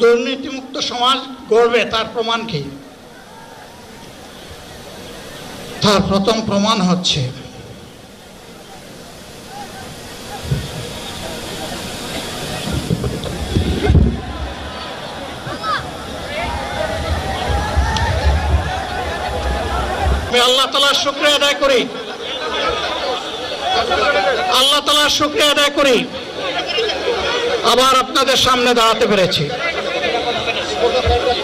দুর্নীতিমুক্ত সমাজ গড়বে তার প্রমাণ কি? তার প্রথম প্রমাণ হচ্ছে আল্লাহ তালার শুক্রিয়া আদায় করি। আল্লাহ তালার শুক্রিয়া আদায় করি। আবার আপনাদের সামনে দাঁড়াতে পেরেছি।